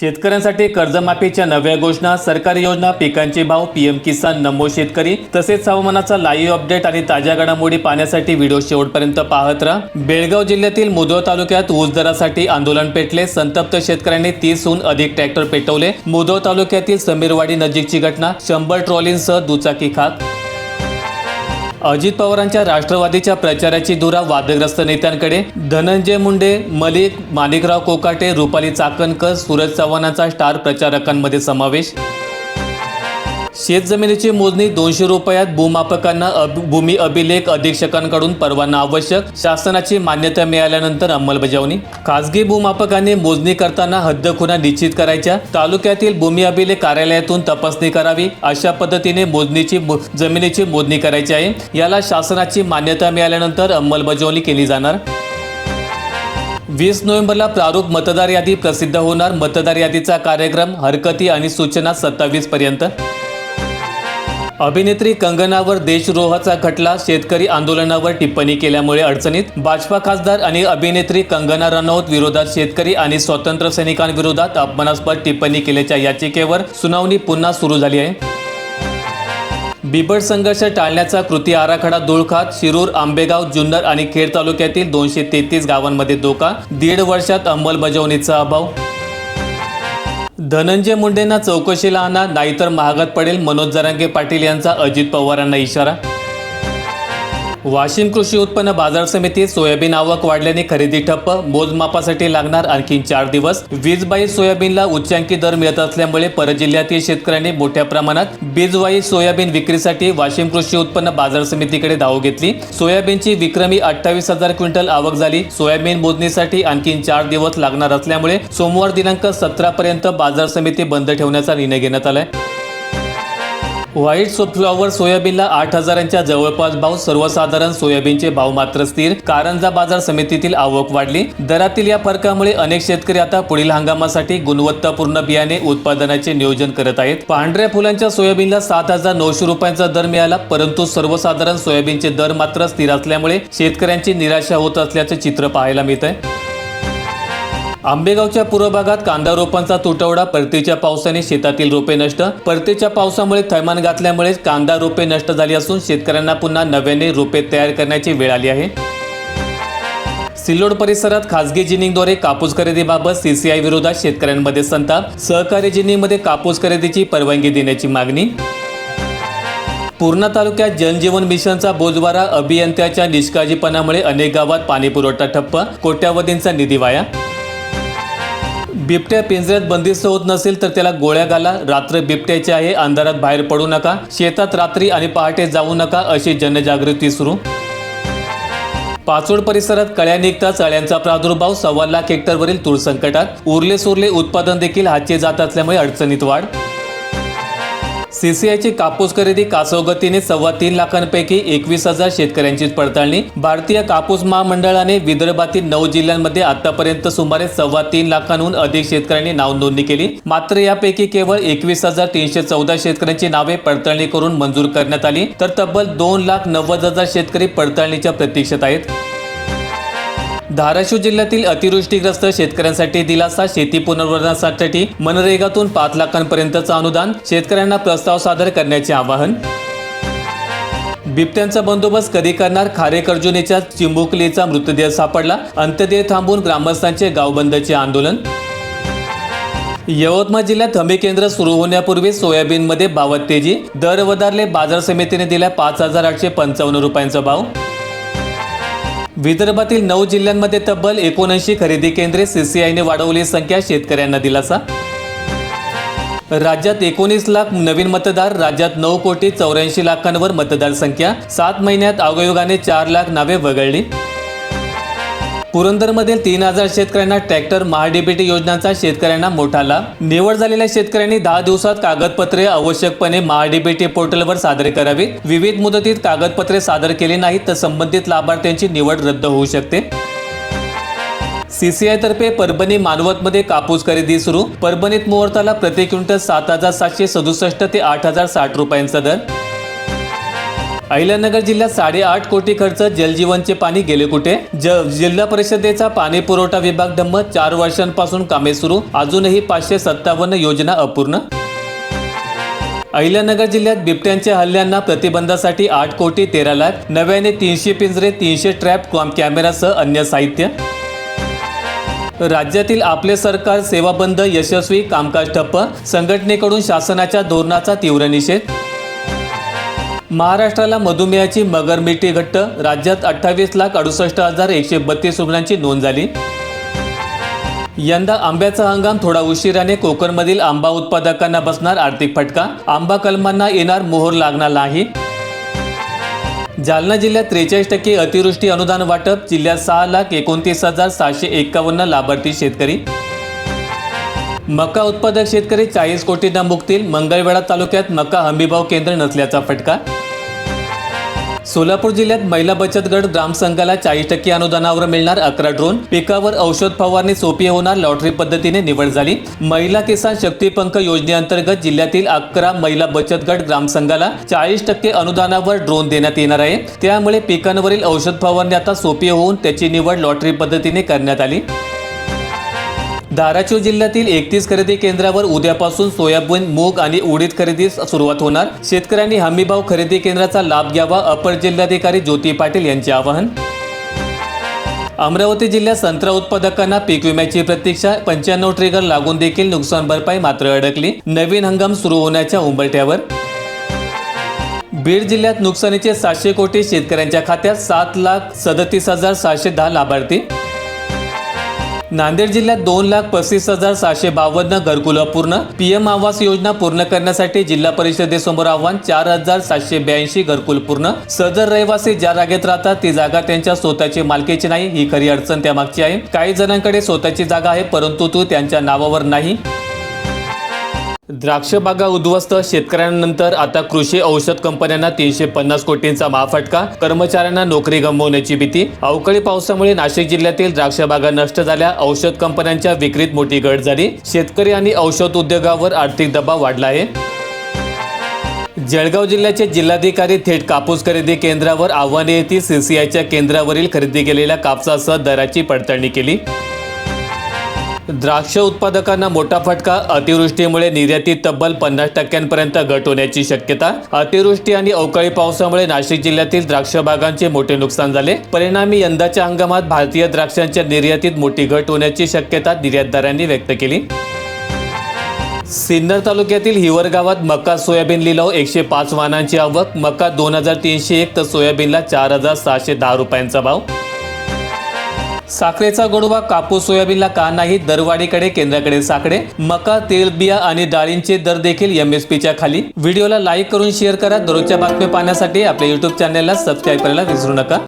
शेतकऱ्यांसाठी कर्जमाफीच्या नव्या घोषणा सरकारी योजना पिकांचे भाव पीएम किसान नमो शेतकरी तसेच हवामानाचा लाईव्ह अपडेट आणि ताज्या घडामोडी पाहण्यासाठी व्हिडिओ शेवटपर्यंत पाहत राहा. बेळगाव जिल्ह्यातील मुदोळ तालुक्यात ऊस दरासाठी आंदोलन पेटले. संतप्त शेतकऱ्यांनी तीसहून अधिक ट्रॅक्टर पेटवले. मुदोळ तालुक्यातील समीरवाडी नजीकची घटना शंभर ट्रॉलींसह दुचाकी खात अजित पवारांच्या राष्ट्रवादीच्या प्रचाराची धुरा वादग्रस्त नेत्यांकडे. धनंजय मुंडे मलिक माणिकराव कोकाटे रुपाली चाकणकर सूरज चव्हाणांचा स्टार प्रचारकांमध्ये समावेश. शेतजमिनीची मोजणी दोनशे रुपयात भूमापकांना अब- भूमी अभिलेख अधीक्षकांकडून परवाना आवश्यक. शासनाची मान्यता मिळाल्यानंतर अंमलबजावणी. खासगी भूमापकांनी मोजणी करताना हद्द खुना निश्चित करायच्या. तालुक्यातील भूमी अभिलेख कार्यालयातून तपासणी करावी. अशा पद्धतीने मोजणीची जमिनीची मोजणी करायची आहे. याला शासनाची मान्यता मिळाल्यानंतर अंमलबजावणी केली जाणार. वीस नोव्हेंबरला प्रारूप मतदार यादी प्रसिद्ध होणार. मतदार यादीचा कार्यक्रम हरकती आणि सूचना सत्तावीस पर्यंत. अभिनेत्री कंगनावर देशद्रोहाचा खटला शेतकरी आंदोलनावर टिप्पणी केल्यामुळे अडचणीत भाजपा खासदार आणि अभिनेत्री कंगना रनौत विरोधात शेतकरी आणि स्वतंत्र सैनिकांविरोधात अपमानास्पद टिप्पणी केल्याच्या याचिकेवर सुनावणी पुन्हा सुरू झाली आहे. बिबट संघर्ष टाळण्याचा कृती आराखडा धुळखात शिरूर आंबेगाव जुन्नर आणि खेड तालुक्यातील दोनशे तेहतीस गावांमध्ये धोका दीड वर्षात अंमलबजावणीचा अभाव धनंजय मुंडेंना चौकशीला आणा नाहीतर महागात पडेल मनोज जरांगे पाटील यांचा अजित पवारांना इशारा वाशिम कृषी उत्पन्न बाजार समितीत सोयाबीन आवक वाढल्याने खरेदी ठप्प मोजमापासाठी लागणार आणखी चार दिवस. वीजबाई सोयाबीनला उच्चांकी दर मिळत असल्यामुळे परजिल्ह्यातील शेतकऱ्यांनी मोठ्या प्रमाणात बीजवाई सोयाबीन विक्रीसाठी वाशिम कृषी उत्पन्न बाजार समितीकडे धाव घेतली. सोयाबीनची विक्रमी अठ्ठावीस हजार क्विंटल आवक झाली. सोयाबीन मोजणीसाठी आणखी चार दिवस लागणार असल्यामुळे सोमवार दिनांक सतरा पर्यंत बाजार समिती बंद ठेवण्याचा निर्णय घेण्यात आलाय. व्हाईट फ्लॉवर सोयाबीनला आठ हजारांच्या जवळपास भाव सर्वसाधारण सोयाबीनचे भाव मात्र स्थिर. कारंजा बाजार समितीतील आवक वाढली. दरातील या फरकामुळे अनेक शेतकरी आता पुढील हंगामासाठी गुणवत्तापूर्ण बियाणे उत्पादनाचे नियोजन करत आहेत. पांढऱ्या फुलांच्या सोयाबीनला सात हजार नऊशे रुपयांचा दर मिळाला परंतु सर्वसाधारण सोयाबीनचे दर मात्र स्थिर असल्यामुळे शेतकऱ्यांची निराशा होत असल्याचे चित्र पाहायला मिळत आहे आंबेगावच्या पूर्व भागात कांदा रोपांचा तुटवडा परतीच्या पावसाने शेतातील रोपे नष्ट. परतीच्या पावसामुळे थैमान घातल्यामुळे कांदा रोपे नष्ट झाली असून शेतकऱ्यांना पुन्हा नव्याने रोपे तयार करण्याची वेळ आली आहे. सिल्लोड परिसरात खासगी जिनिंगद्वारे कापूस खरेदीबाबत सीसीआय विरोधात शेतकऱ्यांमध्ये संताप. सहकारी जिनिंगमध्ये कापूस खरेदीची परवानगी देण्याची मागणी. पूर्णा तालुक्यात जनजीवन मिशनचा बोजवारा अभियंत्याच्या निष्काळजीपणामुळे अनेक गावात पाणीपुरवठा ठप्प. कोट्यावधींचा निधी वाया. बिबट्या पिंजऱ्यात बंदिस्त होत नसेल तर त्याला गोळ्या घाला. रात्र बिबट्याचे आहे अंधारात बाहेर पडू नका. शेतात रात्री आणि पहाटे जाऊ नका अशी जनजागृती सुरू. पाचोड परिसरात कळ्या निघताच अळ्यांचा प्रादुर्भाव सव्वा लाख हेक्टरवरील तूर संकटात. उरले सुरले उत्पादन देखील हातचे जात असल्यामुळे अडचणीत वाढ. सीसीआयची कापूस खरेदी कासवगतीने सव्वा तीन लाखांपैकी एकवीस हजार शेतकऱ्यांची पडताळणी. भारतीय कापूस महामंडळाने विदर्भातील नऊ जिल्ह्यांमध्ये आतापर्यंत सुमारे सव्वा तीन लाखांहून अधिक शेतकऱ्यांनी नाव नोंदणी केली. मात्र यापैकी केवळ एकवीस हजार तीनशे चौदा शेतकऱ्यांची नावे पडताळणी करून मंजूर करण्यात आली. तर तब्बल दोन लाख नव्वद हजार शेतकरी पडताळणीच्या प्रतीक्षेत आहेत. धाराशिव जिल्ह्यातील अतिवृष्टीग्रस्त शेतकऱ्यांसाठी दिलासा शेती पुनर्वसनासाठी मनरेगातून पाच लाखांपर्यंतचं अनुदान शेतकऱ्यांना प्रस्ताव सादर करण्याचे आवाहन. बिबट्यांचा बंदोबस्त कधी करणार? खारेकर्जुनीच्या चिंबुकलीचा मृतदेह सापडला. अंत्यदेह थांबून ग्रामस्थांचे गावबंदचे आंदोलन. यवतमाळ जिल्ह्यात हमी केंद्र सुरू होण्यापूर्वी सोयाबीनमध्ये भावात तेजी दर वधारले बाजार समितीने दिला पाच हजार आठशे पंचावन्न रुपयांचा भाव. विदर्भातील नऊ जिल्ह्यांमध्ये तब्बल एकोणऐंशी खरेदी केंद्रे सीसीआयने वाढवली संख्या शेतकऱ्यांना दिलासा. राज्यात एकोणीस लाख नवीन मतदार राज्यात नऊ कोटी चौऱ्याऐंशी लाखांवर मतदार संख्या सात महिन्यात आयोगाने चार लाख नावे वगळली. पुरंदरमधील तीन हजार शेतकऱ्यांना ट्रॅक्टर महाडीबीटी योजनांचा शेतकऱ्यांना मोठा लाभ. निवड झालेल्या शेतकऱ्यांनी दहा दिवसात कागदपत्रे आवश्यकपणे महाडीबीटी पोर्टलवर सादर करावीत. विविध मुदतीत कागदपत्रे सादर केली नाहीत तर संबंधित लाभार्थ्यांची निवड रद्द होऊ शकते. सीसीआयतर्फे परभणी मानवतमध्ये कापूस खरेदी सुरू. परभणीत मुहूर्ताला प्रति क्विंटल सात हजार सातशे सदुसष्ट ते आठ हजार साठ रुपयांचा दर. अहिल्यानगर जिल्ह्यात साडेआठ कोटी खर्च जलजीवनचे पाणी गेले कुठे? जिल्हा परिषदेचा पाणी पुरवठा विभाग डंब चार वर्षांपासून कामे सुरू अजूनही पाचशे सत्तावन्न योजना अपूर्ण? अहिल्यानगर जिल्ह्यात बिबट्यांच्या हल्ल्यांना प्रतिबंधासाठी आठ कोटी तेरा लाख नव्याने तीनशे पिंजरे तीनशे ट्रॅप कॉम कॅमेरासह अन्य साहित्य? राज्यातील आपले सरकार सेवा बंद यशस्वी कामकाज ठप्प संघटनेकडून शासनाच्या धोरणाचा तीव्र निषेध? महाराष्ट्राला मधुमेहाची मगरमिठी घट्ट. राज्यात अठ्ठावीस लाख अडुसष्ट हजार एकशे बत्तीस रुग्णांची नोंद झाली. यंदा आंब्याचा हंगाम थोडा उशिराने कोकणमधील आंबा उत्पादकांना बसणार आर्थिक फटका. आंबा कलमांना येणार मोहर लागणार नाही. जालना जिल्ह्यात त्रेचाळीस टक्के अतिवृष्टी अनुदान वाटप. जिल्ह्यात सहा लाख एकोणतीस हजार सहाशे एक्कावन्न लाभार्थी शेतकरी. मका उत्पादक शेतकरी चाळीस कोटींना मुक्तील. मंगळवेढा तालुक्यात मका हमीभाव केंद्र नसल्याचा फटका. सोलापूर जिल्ह्यात महिला बचत गट ग्रामसंघाला चाळीस टक्के अनुदानावर मिळणार अकरा ड्रोन. पिकावर औषध फवारणी सोपी होणार लॉटरी पद्धतीने निवड झाली. महिला किसान शक्तीपंख योजनेअंतर्गत जिल्ह्यातील अकरा महिला बचत गट ग्रामसंघाला चाळीस टक्के अनुदानावर ड्रोन देण्यात येणार आहे. त्यामुळे पिकांवरील औषध फवारणी आता सोपी होऊन त्याची निवड लॉटरी पद्धतीने करण्यात आली. धाराशिव जिल्ह्यातील एकतीस खरेदी केंद्रावर उद्यापासून सोयाबीन मूग आणि उडीद खरेदीस सुरुवात होणार. शेतकऱ्यांनी हमीभाव खरेदी केंद्राचा लाभ घ्यावा अपर जिल्हाधिकारी ज्योती पाटील यांचे आवाहन. अमरावती जिल्ह्यात संत्रा उत्पादकांना पीक विम्याची प्रतीक्षा पंच्याण्णव ट्रिगर लागून देखील नुकसान भरपाई मात्र अडकली. नवीन हंगाम सुरू होण्याच्या उंबरठ्यावर. बीड जिल्ह्यात नुकसानीचे सातशे कोटी शेतकऱ्यांच्या खात्यात सात लाख सदतीस हजार सहाशे दहा लाभार्थी. नांदेड जिल्ह्यात दोन लाख पस्तीस हजार सहाशे बावन्न घरकुल अपूर्ण पीएम आवास योजना पूर्ण करण्यासाठी जिल्हा परिषदेसमोर आव्हान चार हजार सातशे ब्याऐंशी घरकुल पूर्ण. सदर रहिवासी ज्या जागेत राहतात ती जागा त्यांच्या स्वतःची मालकीची नाही ही खरी अडचण त्यामागची आहे. काही जणांकडे स्वतःची जागा आहे परंतु तो त्यांच्या नावावर नाही. द्राक्ष बागा उद्ध्वस्त शेतकऱ्यांनंतर आता कृषी औषध कंपन्यांना तीनशे पन्नास कोटींचा महाफटका. कर्मचाऱ्यांना नोकरी गमावण्याची भीती. अवकाळी पावसामुळे नाशिक जिल्ह्यातील द्राक्ष बागा नष्ट झाल्या. औषध कंपन्यांच्या विक्रीत मोठी घट झाली शेतकरी आणि औषध उद्योगावर आर्थिक दबाव वाढला आहे. जळगाव जिल्ह्याचे जिल्हाधिकारी थेट कापूस खरेदी केंद्रावर आव्हाने येथे सीसीआयच्या केंद्रावरील खरेदी केलेल्या कापसासह दराची पडताळणी केली. द्राक्ष उत्पादकांना मोठा फटका. अतिवृष्टीमुळे निर्यातीत तब्बल पन्नास टक्क्यांपर्यंत घट होण्याची शक्यता. अतिवृष्टी आणि अवकाळी पावसामुळे नाशिक जिल्ह्यातील द्राक्ष बागांचे मोठे नुकसान झाले. परिणामी यंदाच्या हंगामात भारतीय द्राक्षांच्या निर्यातीत मोठी घट होण्याची शक्यता निर्यातदारांनी व्यक्त केली. सिन्नर तालुक्यातील हिवर गावात मका सोयाबीन लिलाव एकशे पाच वाहनांची आवक. मका दोन हजार तीनशे एक तर सोयाबीनला चार हजार सहाशे दहा रुपयांचा भाव. साखरेचा गोडवा कापूस सोयाबीनला का नाही दरवाढीकडे केंद्राकडे साकडे? मका तेलबिया आणि डाळींचे दर देखील एम एस पीच्या खाली. व्हिडिओला लाईक करून शेअर करा. दररोजच्या बातम्या पाहण्यासाठी आपल्या युट्यूब चॅनलला सबस्क्राईब करायला विसरू नका.